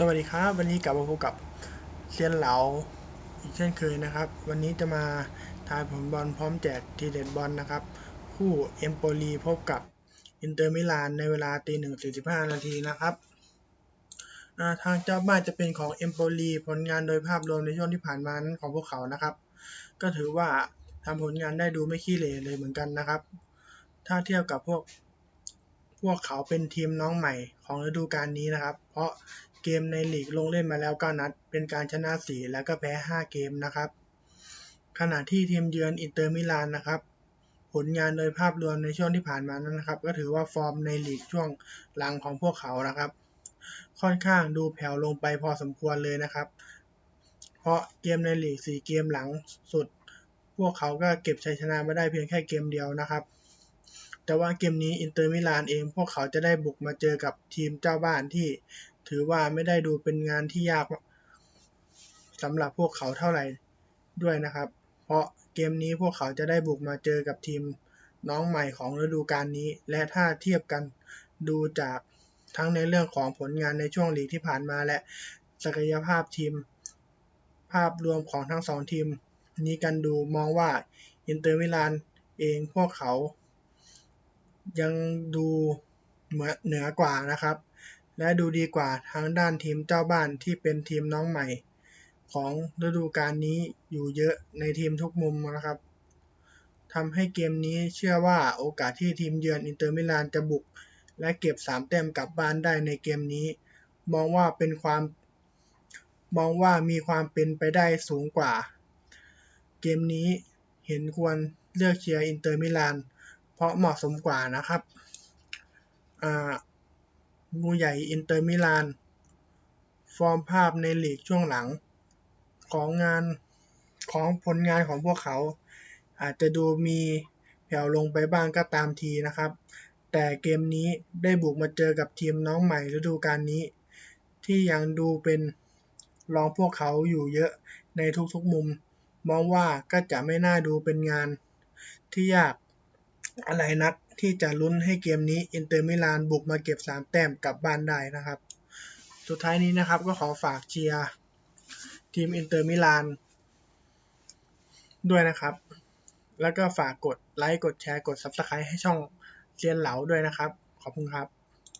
สวัสดีครับ วันนี้กลับมาพบกับเซียนเหลาอีกเช่นเคยนะครับ วันนี้จะมาทายผลบอลพร้อมแจกทีเด็ดบอลนะครับ คู่เอมโปลีพบกับอินเตอร์มิลานในเวลาตีหนึ่งสี่สิบห้านาทีนะครับาทางเจ้าบ้านจะเป็นของเอมโปลีผลงานโดยภาพรวมในช่วงที่ผ่านมานั้นของพวกเขานะครับ ก็ถือว่าทำผลงานได้ดูไม่ขี้เหร่เลยเหมือนกันนะครับ ถ้าเทียบกับพวกพวกเขาเป็นทีมน้องใหม่ของฤดูกาลนี้นะครับ เพราะ เกมในลีกลงเล่นมาแล้ว 9 นัด เป็นการชนะ 4 แล้วก็แพ้ 5 เกมนะครับ ขณะที่ทีมเยือนอินเตอร์มิลานนะครับ ผลงานโดยภาพรวมในช่วงที่ผ่านมานั้นนะครับ ก็ถือว่าฟอร์มในลีกช่วงหลังของพวกเขานะครับ ค่อนข้างดูแผ่วลงไปพอสมควรเลยนะครับ เพราะเกมในลีก 4 เกมหลังสุด พวกเขาก็เก็บชัยชนะมาได้เพียงแค่เกมเดียวนะครับแต่ว่าเกมนี้อินเตอร์มิลานเองพวกเขาจะได้บุกมาเจอกับทีมเจ้าบ้านที่ ถือว่าไม่ได้ดูเป็นงานที่ยากสำหรับพวกเขาเท่าไหร่ด้วยนะครับ เพราะเกมนี้พวกเขาจะได้บุกมาเจอกับทีมน้องใหม่ของฤดูกาลนี้ และถ้าเทียบกันดูจากทั้งในเรื่องของผลงานในช่วงลีกที่ผ่านมาและศักยภาพทีม ภาพรวมของทั้งสองทีม นี้กันดูมองว่าอินเตอร์มิลานเองพวกเขา ยังดูเหมือเหนือกว่านะครับ และดูดีกว่าทางด้านทีมเจ้าบ้านที่เป็นทีมน้องใหม่ ของฤดูกาลนี้อยู่เยอะในทีมทุกมุมนะครับทำให้เกมนี้เชื่อว่าโอกาสที่ทีมเยือนอินเตอร์มิลานจะบุก และเก็บ 3 แต้มกลับบ้านได้ในเกมนี้ มองว่าเป็นความมองว่ามีความเป็นไปได้สูงกว่า เกมนี้เห็นควรเลือกเชียร์อินเตอร์มิลานเพราะเหมาะสมกว่านะครับอ่า งูใหญ่อินเตอร์มิลาน ฟอร์มภาพในลีกช่วงหลัง ของงานของผลงานของพวกเขา อาจจะดูมีแผ่วลงไปบ้างก็ตามทีนะครับ แต่เกมนี้ได้บุกมาเจอกับทีมน้องใหม่ฤดูกาลนี้ ที่ยังดูเป็นรองพวกเขาอยู่เยอะในทุกๆมุม มองว่าก็จะไม่น่าดูเป็นงานที่ยาก อะไรนักที่จะลุ้นให้เกมนี้อินเตอร์มิลานบุกมาเก็บ 3 แต้มกลับบ้านได้นะครับ สุดท้ายนี้นะครับก็ขอฝากเชียร์ทีมอินเตอร์มิลานด้วยนะครับ แล้วก็ฝากกดไลค์ กดแชร์ กด Subscribe ให้ช่องเซียนเหลาด้วยนะครับ ขอบคุณครับ